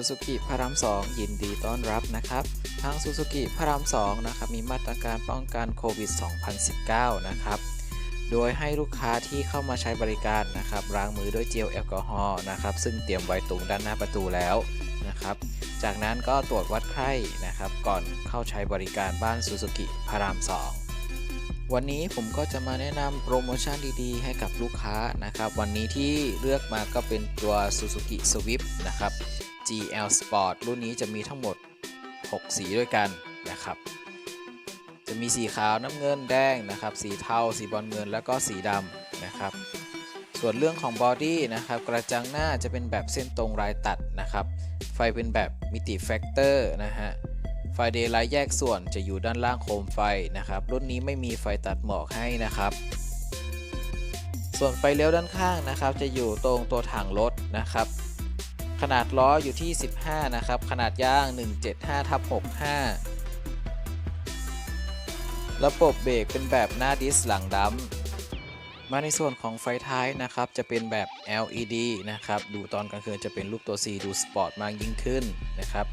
ซูซูกิพระราม2ยินดีต้อนรับนะครับ ทางซูซูกิพระราม2นะครับมีมาตรการป้องกันโควิด 2019 นะครับ โดยให้ลูกค้าที่เข้ามาใช้บริการนะครับล้างมือด้วยเจลแอลกอฮอล์นะครับ ซึ่งเตรียมไว้ตรงด้านหน้าประตูแล้วนะครับ จากนั้นก็ตรวจวัดไข้นะครับ ก่อนเข้าใช้บริการบ้านซูซูกิพระราม 2วันนี้ผมก็จะมาแนะนำโปรโมชั่นดีๆ ให้กับลูกค้านะครับ วันนี้ที่เลือกมาก็เป็นตัว Suzuki Swift นะครับ GL Sport รุ่นนี้จะมีทั้งหมด 6 สีด้วยกันนะครับ จะมีสีขาวน้ำเงินแดงนะครับ สีเทา สีบอลเงินแล้วก็สีดำนะครับ ส่วนเรื่องของบอดี้นะครับ กระจังหน้าจะเป็นแบบเส้นตรงรายตัดนะครับ ไฟเป็นแบบมิติแฟกเตอร์นะฮะไฟเดย์ไลท์แยกส่วนจะอยู่ด้านล่างโคมไฟนะครับ รุ่นนี้ไม่มีไฟตัดหมอกให้นะครับ ส่วนไฟเลี้ยวด้านข้างนะครับ จะอยู่ตรงตัวถังรถนะครับ ขนาดล้ออยู่ที่ 15 นะครับ ขนาดยาง 175ทับ65 ระบบเบรกเป็นแบบหน้าดิสหลังดำมาในส่วนของไฟท้ายนะครับ จะเป็นแบบ LED นะครับ ดูตอนกลางคืนจะเป็นรูปตัว C ดูสปอร์ตมากยิ่งขึ้นนะครับ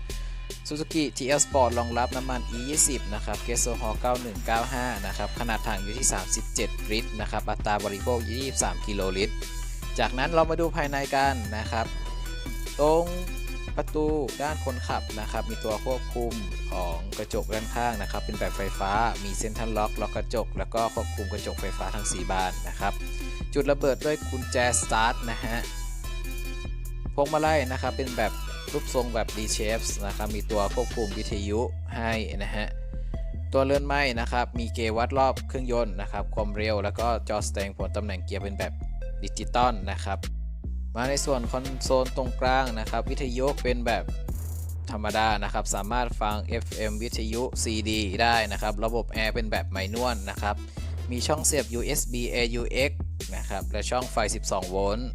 Suzuki GL Sport รองรับน้ำมัน E20 นะครับ g a s o h o 9195 นะครับ ขนาดถังอยู่ที่ 37 ลิตรนะครับ อัตราบริโภคอยู่ที่23 กิโลลิตร จากนั้นเรามาดูภายในกันนะครับ ตรงประตูด้านคนขับนะครับ มีตัวควบคุมของกระจกด้านข้างนะครับ เป็นแบบไฟฟ้า มีเซ็นทรัลล็อกล็อกกระจก แล้วก็ควบคุมกระจกไฟฟ้าทั้ง 4 บานนะครับ จุดระเบิดด้วยกุญแจสตาร์ทนะฮะพวงมาลัยนะครับ เป็นแบบรูปทรงแบบ D shapes นะครับ มีตัวควบคุมวิทยุให้นะฮะ ตัวเลื่อนไม้นะครับ มีเกวัดรอบเครื่องยนต์นะครับ ความเร็ว แล้วก็จอแสดงผลตำแหน่งเกียร์เป็นแบบดิจิตอลนะครับ มาในส่วนคอนโซลตรงกลางนะครับ วิทยุเป็นแบบธรรมดานะครับ สามารถฟัง FM วิทยุ CD ได้นะครับ ระบบแอร์เป็นแบบไมนวลนนะครับ มีช่องเสียบ USB AUX นะครับ และช่องไฟ 12 โวลต์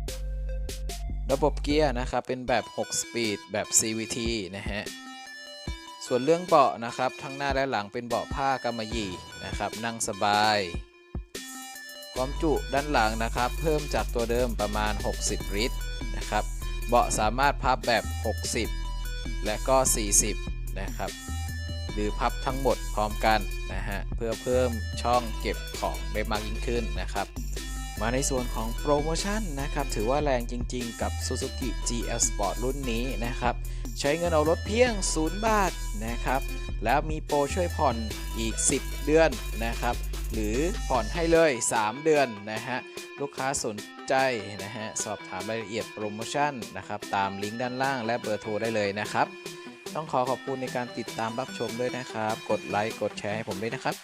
ระบบเกียร์นะครับ เป็นแบบ 6 สปีด แบบ CVT นะฮะ ส่วนเรื่องเบาะนะครับ ทั้งหน้าและหลังเป็นเบาะผ้ากำมะหยี่นะครับ นั่งสบาย ความจุด้านหลังนะครับ เพิ่มจากตัวเดิมประมาณ 60 ลิตรนะครับ เบาะสามารถพับแบบ 60 และก็ 40 นะครับ หรือพับทั้งหมดพร้อมกันนะฮะ เพื่อเพิ่มช่องเก็บของได้มากยิ่งขึ้นนะครับ มาในส่วนของโปรโมชั่นนะครับ ถือว่าแรงจริงๆ กับ Suzuki GL Sport รุ่นนี้นะครับ ใช้เงินเอารถเพียง 0 บาทนะครับ แล้วมีโปรช่วยผ่อนอีก 10 เดือนนะครับ หรือผ่อนให้เลย 3 เดือนนะฮะลูกค้าสนใจนะฮะสอบถามรายละเอียดโปรโมชั่นนะครับตามลิงก์ด้านล่างและเบอร์โทรได้เลยนะครับ ต้องขอขอบคุณในการติดตามรับชมด้วยนะครับ กดไลค์กดแชร์ให้ผมด้วยนะครับ